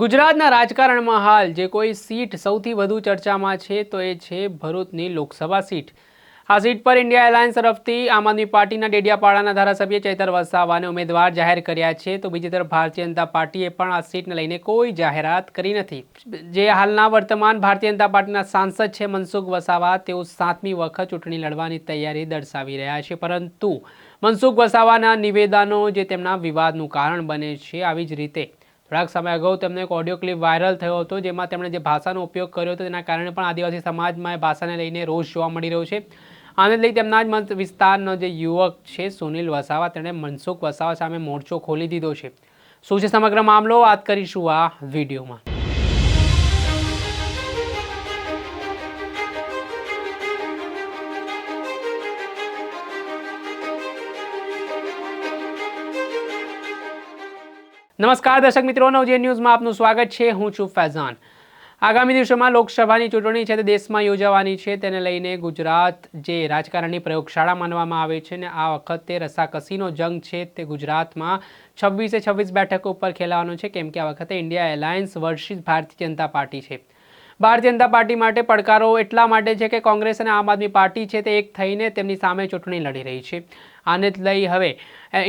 ગુજરાતના રાજકારણમાં હાલ જે કોઈ સીટ સૌથી વધુ ચર્ચામાં છે તો એ છે ભરૂચની લોકસભા સીટ. આ સીટ પર ઇન્ડિયા એલાયન્સ તરફથી આમ આદમી પાર્ટીના ડેડિયાપાડાના ધારાસભ્ય ચૈતર વસાવાને ઉમેદવાર જાહેર કર્યા છે તો બીજી તરફ ભારતીય જનતા પાર્ટીએ પણ આ સીટને લઈને કોઈ જાહેરાત કરી નથી. જે હાલના વર્તમાન ભારતીય જનતા પાર્ટીના સાંસદ છે મનસુખ વસાવા, તેઓ સાતમી વખત ચૂંટણી લડવાની તૈયારી દર્શાવી રહ્યા છે. પરંતુ મનસુખ વસાવાના નિવેદનો જે તેમના વિવાદનું કારણ બને છે, આવી જ રીતે થોડાક સમય અગાઉ તેમનો એક ઓડિયો ક્લિપ વાયરલ થયો હતો, જેમાં તેમણે જે ભાષાનો ઉપયોગ કર્યો હતો તેના કારણે પણ આદિવાસી સમાજમાં એ ભાષાને લઈને રોષ જોવા મળી રહ્યો છે. આને લઈ તેમના જ મત વિસ્તારનો જે યુવક છે સુનિલ વસાવા, તેણે મનસુખ વસાવા સામે મોરચો ખોલી દીધો છે. શું છે સમગ્ર મામલો? વાત કરીશું આ વિડીયોમાં. નમસ્કાર દર્શક મિત્રો નવજે ન્યૂઝમાં આપનું સ્વાગત છે. હું છું ફૈઝાન. આગામી દિવસોમાં લોકસભાની ચૂંટણી છે તે દેશમાં યોજાવાની છે. તેને લઈને ગુજરાત જે રાજકારણની પ્રયોગશાળા માનવામાં આવે છે ને આ વખતે રસાકસીનો જંગ છે તે ગુજરાતમાં છવ્વીસે છવ્વીસ બેઠકો ઉપર ખેલાવાનો છે. કેમ કે આ વખતે India alliance વર્ષિસ Bharatiya Janata party છે. ભારતીય જનતા પાર્ટી માટે પડકારો એટલા માટે છે કે કોંગ્રેસ અને આમ આદમી પાર્ટી છે તે એક થઈને તેમની સામે ચૂંટણી લડી રહી છે. આને જ લઈ હવે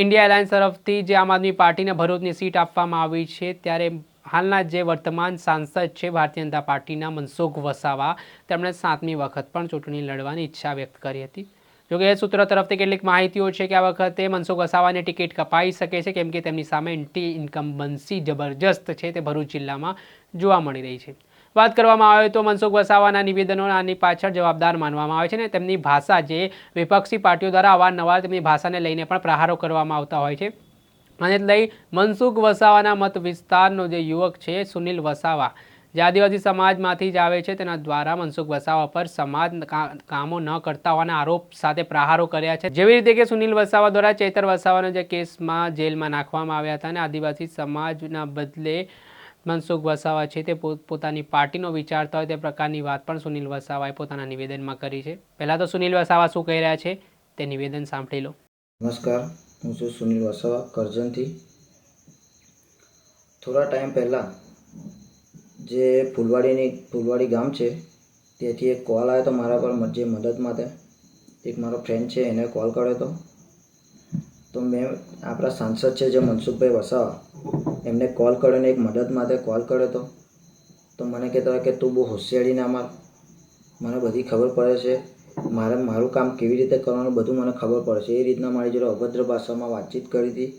ઇન્ડિયા એલાયન્સ તરફથી જે આમ આદમી પાર્ટીને ભરૂચની સીટ આપવામાં આવી છે, ત્યારે હાલના જે વર્તમાન સાંસદ છે ભારતીય જનતા પાર્ટીના મનસુખ વસાવા, તેમણે સાતમી વખત પણ ચૂંટણી લડવાની ઈચ્છા વ્યક્ત કરી હતી. જોકે એ સૂત્રો તરફથી કેટલીક માહિતીઓ છે કે આ વખતે મનસુખ વસાવાની ટિકિટ કપાઈ શકે છે, કેમ કે તેમની સામે એન્ટી ઇન્કમ્બન્સી જબરજસ્ત છે, તે ભરૂચ જિલ્લામાં જોવા મળી રહી છે. વાત કરવામાં આવે તો મનસુખ વસાવાના નિવેદનો આની પાછળ જવાબદાર માનવામાં આવે છે ને તેમની ભાષા જે વિપક્ષી પાર્ટીઓ દ્વારા અવારનવાર તેમની ભાષાને લઈને પણ પ્રહારો કરવામાં આવતા હોય છે. અને લઈ મનસુખ વસાવાના મત વિસ્તારનો જે યુવક છે સુનિલ વસાવા, જે આદિવાસી સમાજમાંથી જ આવે છે, તેના દ્વારા મનસુખ વસાવા પર સમાજ કામો ન કરતા હોવાના આરોપ સાથે પ્રહારો કર્યા છે. જેવી રીતે કે સુનિલ વસાવા દ્વારા ચેતર વસાવાના જે કેસમાં જેલમાં નાખવામાં આવ્યા હતા અને આદિવાસી સમાજના બદલે મનસુખ વસાવા છે તે પોતાની પાર્ટીનો વિચારતા હોય તે પ્રકારની વાત પણ સુનિલ વસાવાએ પોતાના નિવેદનમાં કરી છે. પહેલાં તો સુનિલ વસાવા શું કહી રહ્યા છે તે નિવેદન સાંભળી લો. નમસ્કાર, હું છું સુનિલ વસાવા, કરજણથી. થોડા ટાઈમ પહેલાં જે ફૂલવાડીની, ફૂલવાડી ગામ છે, ત્યાંથી એક કોલ આવ્યો હતો મારા પર જે મદદ માટે, એક મારો ફ્રેન્ડ છે, એને કોલ કર્યો હતો તો મેં આપણા સાંસદ છે જે મનસુખભાઈ વસાવા, એમને કોલ કર્યો ને એક મદદ માટે કોલ કર્યો હતો તો મને કહેતા હોય કે તું બહુ હોશિયારી ના માર. મને બધી ખબર પડે છે. મારે મારું કામ કેવી રીતે કરવાનું બધું મને ખબર પડે છે. એ રીતના મારી જોડે અભદ્ર ભાષામાં વાતચીત કરી હતી.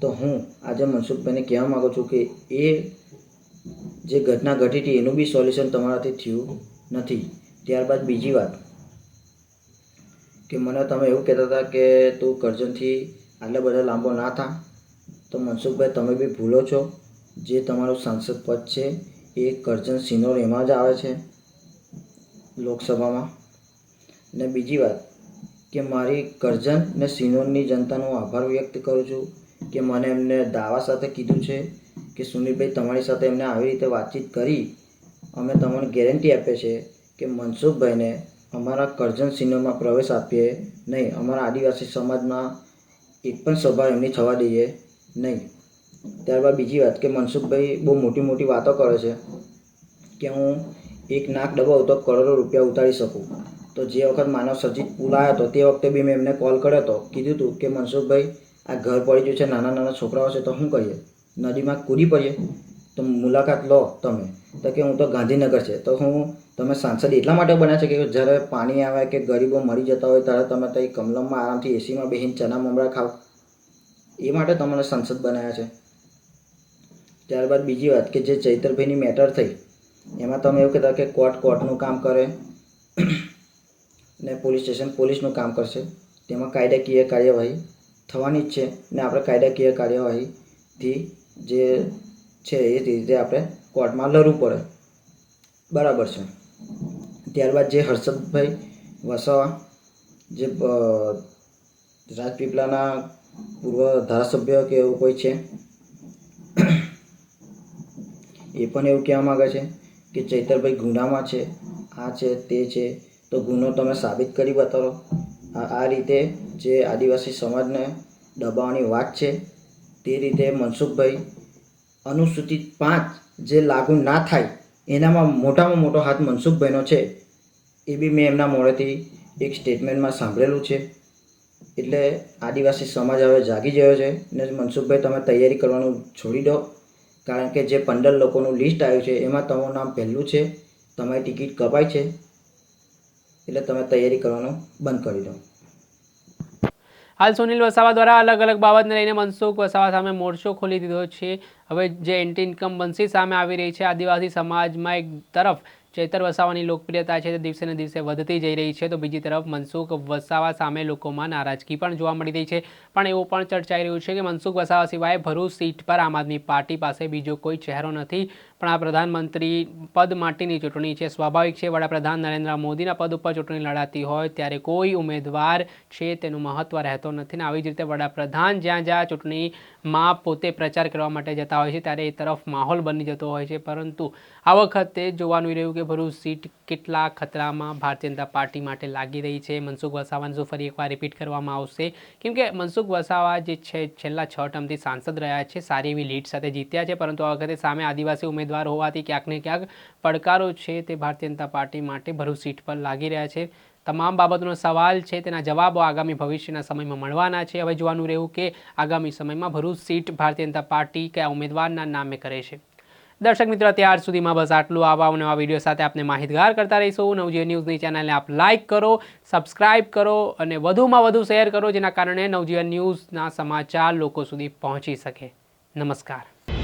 તો હું આજે મનસુખભાઈને કહેવા માગું છું કે એ જે ઘટના ઘટી હતી એનું બી સોલ્યુશન તમારાથી થયું નથી. ત્યારબાદ બીજી વાત. કે મને તમે એવું કહેતા હતા કે તું કરજણથી આટલા બધા લાંબો ના થા. તો મનસુખભાઈ, તમે બી ભૂલો છો. જે તમારું સાંસદ પદ છે એ કરજણ સિનોર એમાં જ આવે છે લોકસભામાં. ને બીજી વાત, કે મારી કરજણ ને સિનોરની જનતાનો આભાર વ્યક્ત કરું છું કે મને એમને દાવા સાથે કીધું છે કે સુનિલભાઈ તમારી સાથે એમને આવી રીતે વાતચીત કરી અમે તમને ગેરંટી આપીએ છીએ કે મનસુખભાઈને અમારા કરજણ સિનેમામાં પ્રવેશ આપીએ નહીં. અમારા આદિવાસી સમાજમાં એક પણ સભા એમની થવા દઈએ નહીં. ત્યારબાદ બીજી વાત કે મનસુખભાઈ બહુ મોટી મોટી વાતો કરે છે કે હું એક નાક દબાવું તો કરોડો રૂપિયા ઉતારી શકું. તો જે વખત માનવ સર્જિત પુલ આવ્યો હતો તે વખતે બી મેં એમને કોલ કર્યો હતો કીધું હતું કે મનસુખભાઈ, આ ઘર પડી ગયું છે, નાના નાના છોકરાઓ છે તો શું કરીએ? નદીમાં કૂદી પડીએ? તો મુલાકાત લો તમે. તો કે હું તો ગાંધીનગર છે. તો હું, તમે સાંસદ એટલા માટે બન્યા છે કે જ્યારે પાણી આવે કે ગરીબો મરી જતા હોય ત્યારે તમે ત્યાં કમલમમાં આરામથી એસીમાં બેસીને ચના મમરા ખાવ એ માટે તમને સાંસદ બનાવ્યા છે. ત્યારબાદ બીજી વાત કે જે ચૈતરભાઈની મેટર થઈ, એમાં તમે એવું કહેતા કે કોર્ટ કોર્ટનું કામ કરે ને પોલીસ સ્ટેશન પોલીસનું કામ કરશે. તેમાં કાયદાકીય કાર્યવાહી થવાની જ છે ને આપણે કાયદાકીય કાર્યવાહીથી જે છે એ રીતે આપણે કોર્ટમાં લડવું પડે. બરાબર છે. ત્યારબાદ જે હર્ષદભાઈ વસાવા, જે રાજપીપળાના પૂર્વ ધારાસભ્ય કે એવું કોઈ છે, એ પણ એવું કહેવા માગે છે કે ચૈતરભાઈ ગુનામાં છે, આ છે, તે છે, તો ગુનો તમે સાબિત કરી બતાવો. આ રીતે જે આદિવાસી સમાજને દબાવવાની વાત છે, તે રીતે મનસુખભાઈ અનુસૂચિત પાંચ જે લાગુ ના થાય, એનામાં મોટામાં મોટો હાથ મનસુખભાઈનો છે. એ બી મેં એમના મોડેથી એક સ્ટેટમેન્ટમાં સાંભળેલું છે. એટલે આદિવાસી સમાજ હવે જાગી ગયો છે ને મનસુખભાઈ તમે તૈયારી કરવાનું છોડી દો. કારણ કે જે પંદર લોકોનું લિસ્ટ આવ્યું છે, એમાં તમારું નામ પહેલું છે, તમારી ટિકિટ કપાઈ છે. એટલે તમે તૈયારી કરવાનું બંધ કરી દો. હાલ સુનિલ વસાવા દ્વારા અલગ અલગ બાબતને લઈને મનસુખ વસાવા સામે મોરચો ખોલી દીધો છે. હવે જે એન્ટી ઇન્કમ બંસી સામે આવી રહી છે, આદિવાસી સમાજમાં એક તરફ ચેતર વસાવાની લોકપ્રિયતા છે, તે દિવસે ને દિવસે વધતી જઈ રહી છે, તો બીજી તરફ મનસુખ વસાવા સામે લોકોમાં નારાજગી પણ જોવા મળી રહી છે. પણ એવું પણ ચર્ચાઈ રહ્યું છે કે મનસુખ વસાવા સિવાય ભરૂચ સીટ પર આમ આદમી પાર્ટી પાસે બીજો કોઈ ચહેરો નથી. પણ આ પ્રધાનમંત્રી પદ માટેની ચૂંટણી છે. સ્વાભાવિક છે, વડાપ્રધાન નરેન્દ્ર મોદીના પદ ઉપર ચૂંટણી લડાતી હોય ત્યારે કોઈ ઉમેદવાર છે તેનું મહત્વ રહેતો નથી ને આવી જ રીતે વડાપ્રધાન જ્યાં જ્યાં ચૂંટણીમાં પોતે પ્રચાર કરવા માટે જતા હોય છે ત્યારે એ તરફ માહોલ બની જતો હોય છે. પરંતુ આ વખતે જોવાનું રહ્યું કે ભરૂચ સીટ કેટલા ખતરામાં ભારતીય જનતા પાર્ટી માટે લાગી રહી છે. મનસુખ વસાવાને શું ફરી એકવાર રિપીટ કરવામાં આવશે. કેમ કે મનસુખ વસાવા જે છે, છેલ્લા છ ટર્મથી સાંસદ રહ્યા છે, સારી એવી લીડ સાથે જીત્યા છે. પરંતુ આ વખતે સામે આદિવાસી ઉમેદવાર હોવાથી ક્યાંક ને ક્યાંક પડકારો છે તે ભારતીય જનતા પાર્ટી માટે ભરૂચ સીટ પર લાગી રહ્યા છે. તમામ બાબતનો સવાલ છે, તેના જવાબો આગામી ભવિષ્યના સમયમાં મળવાના છે. હવે જોવાનું રહ્યું કે આગામી સમયમાં ભરૂચ સીટ ભારતીય જનતા પાર્ટી કયા ઉમેદવારના નામે કરે છે. દર્શક મિત્રો ત્યાર સુધીમાં બસ આટલું. આવા નવા વીડિયો સાથે આપને માહિતગાર કરતા રહીશું. નવજીવન ન્યૂઝની ચેનલને આપ લાઇક કરો, સબસ્ક્રાઇબ કરો અને વધુમાં વધુ શેર કરો, જેના કારણે નવજીવન ન્યૂઝના સમાચાર લોકો સુધી પહોંચી શકે. નમસ્કાર.